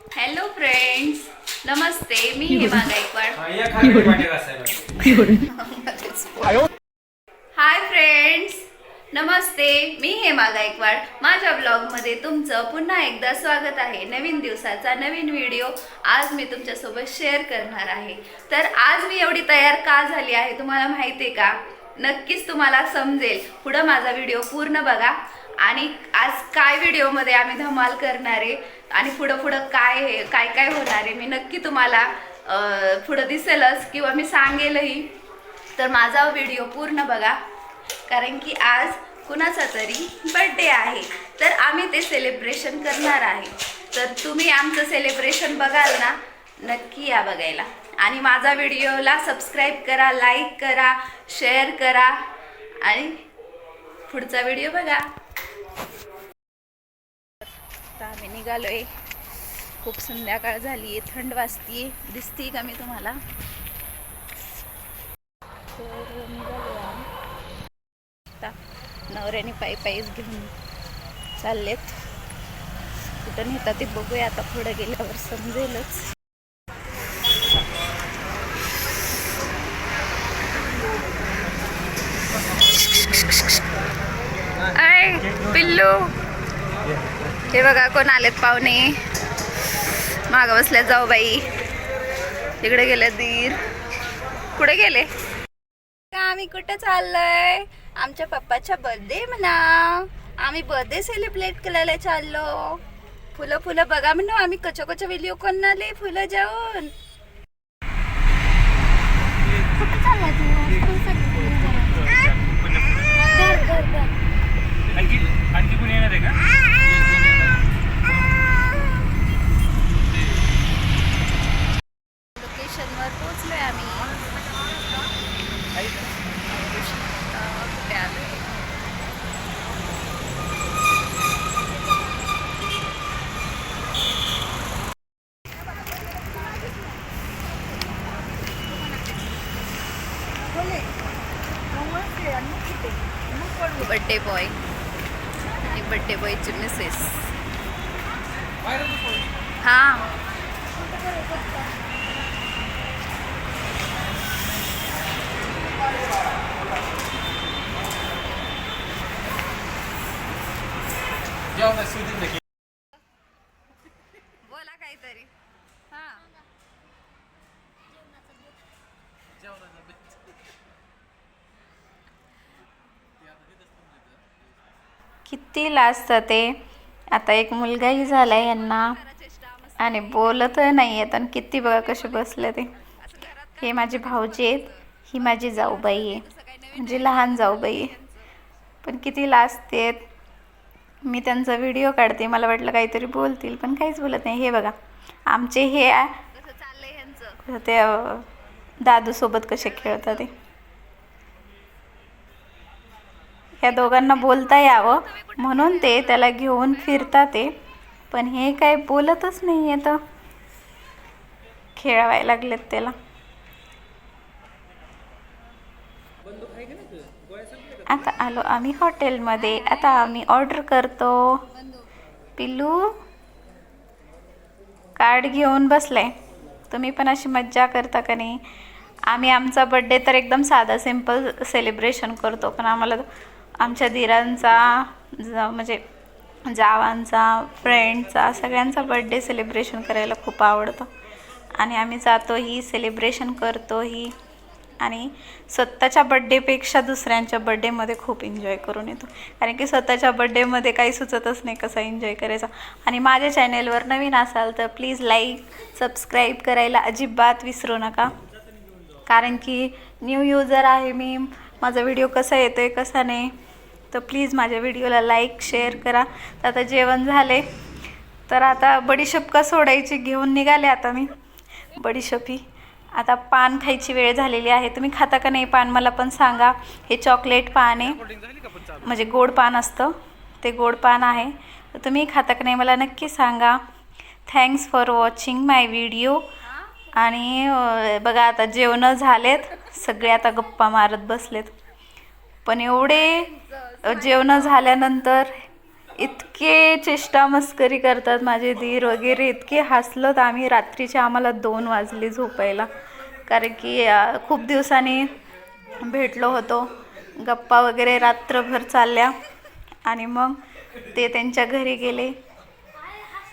Hello friends नमस्ते मी Hema Gaikwad. Hi friends नमस्ते मी हेमा गायकवाड. माझ्या ब्लॉगमध्ये तुमचं पुन्हा एकदा स्वागत आहे. नवीन दिवसाचा नवीन व्हिडिओ आज मी तुमच्यासोबत शेअर करणार आहे. तर आज मी एवढी तयार का झाली आहे तुम्हाला माहिती आहे का? नक्कीच तुम्हाला समजेल. पुढं माझा व्हिडिओ पूर्ण बघा. आणि आज काय व्हिडिओमध्ये आम्ही धमाल करणार आहे? आणि पुढं पुढं काय हे काय काय होणार आहे मी नक्की तुम्हाला पुढं दिसेलच किंवा मी सांगेलही. तर माझा व्हिडिओ पूर्ण बघा कारण की आज कुणाचा तरी बड्डे आहे. तर आम्ही ते सेलिब्रेशन करणार आहे. तर तुम्ही आमचं सेलिब्रेशन बघाल ना नक्की या बघायला. आणि माझा व्हिडिओला सबस्क्राईब करा लाईक करा शेअर करा आणि पुढचा व्हिडिओ बघा. निघालो आहे निघालोय. खूप संध्याकाळ झाली आहे थंड वाजती दिसते का मी तुम्हाला? तर निघालो आता नवऱ्याने पायी पायीच घेऊन चाललेत. कुठं नेतात ते बघूया आता पुढे गेल्यावर समजेलच. आय पिल्लू. हे बघा कोण आलेत पाहुणे? माग बसल्या जाऊ बाई. इकडे गेले दीर. कुठे गेले? का आम्ही कुठं चाललोय? आमच्या पप्पाचा बर्थडे म्हणा. आम्ही बर्थडे सेलिब्रेट करायला चाललो. फुलं फुलं बघा म्हणून आम्ही कच्च्या कच्च्या व्हिडिओ कोण आले फुलं जाऊन. आणखी आणखी कोणी येणार आहे का? आम्ही. कुठे आलोय बर्थडे बॉय आणि बॉयची मिसेस हा. बोला काहीतरी. हा. किती लाजतं ते. आता एक मुलगाही झाला यांना. आणि बोलत नाही आहेत आणि किती बघा कसे बसले ते. हे माझी भाऊजी आहेत ही माझी जाऊबाई आहे. म्हणजे लहान जाऊबाई आहे. पण किती लाजतेत मी त्यांचा व्हिडिओ काढते. मला वाटलं काहीतरी बोलतील पण काहीच बोलत नाही. हे बघा आमचे हे आ- ते दादूसोबत कसे खेळतात ते. या दोघांना बोलता यावं. म्हणून ते त्याला घेऊन फिरतात ते. पण हे काय बोलतच नाही आहे तर. खेळवायला लागलेत त्याला. आता आलो आम्ही हॉटेलमध्ये. आता आम्ही ऑर्डर करतो. पिल्लू कार्ड घेऊन बसलाय. तुम्ही पण अशी मज्जा करता का नाही? आम्ही आमचा बड्डे तर एकदम साधा सिंपल सेलिब्रेशन करतो. पण आम्हाला आमच्या धीरांचा म्हणजे जावांचा फ्रेंडचा सगळ्यांचा बड्डे सेलिब्रेशन करायला खूप आवडतं. आणि आम्ही जातोही सेलिब्रेशन करतोही आणि स्वतःच्या बड्डेपेक्षा दुसऱ्यांच्या बड्डेमध्ये खूप एन्जॉय करून येतो. कारण की स्वतःच्या बड्डेमध्ये काही सुचतच नाही कसा एन्जॉय करायचा. आणि माझ्या चॅनेलवर नवीन असाल तर प्लीज लाईक सबस्क्राईब करायला अजिबात विसरू नका. कारण की न्यू युजर आहे मी. माझा व्हिडिओ कसा येतो आहे कसा नाही तर प्लीज माझ्या व्हिडिओला लाईक शेअर करा. तर आता जेवण झाले. तर आता बडीशेप का सोडायची? घेऊन निघाले आता मी. बडीशोपी आता पान खायची वेळ झालेली आहे. तुम्ही खाता का नाही पान? मला पण सांगा. हे चॉकलेट पान आहे. म्हणजे गोड पान असतं. ते गोड पान आहे. तर तुम्ही खाता का नाही? मला नक्की सांगा. Thanks for watching my video आणि बघा आता जेवणं झालेत. सगळे आता गप्पा मारत बसलेत. पण एवढे जेवणं झाल्यानंतर इतके चेष्टा मस्करी करतात माझे धीर वगैरे इतके हसलोत आम्ही. रात्रीचे आम्हाला दोन वाजले झोपायला. कारण की खूप दिवसांनी भेटलो होतो. गप्पा वगैरे रात्रभर चालल्या. आणि मग ते त्यांच्या घरी गेले.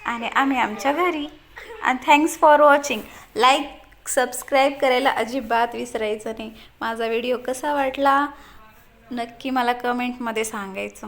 आणि आम्ही आमच्या घरी. आणि thanks for watching like subscribe करायला अजिबात विसरायचं नाही. माझा व्हिडिओ कसा वाटला? नक्की मला कमेंटमध्ये सांगायचं.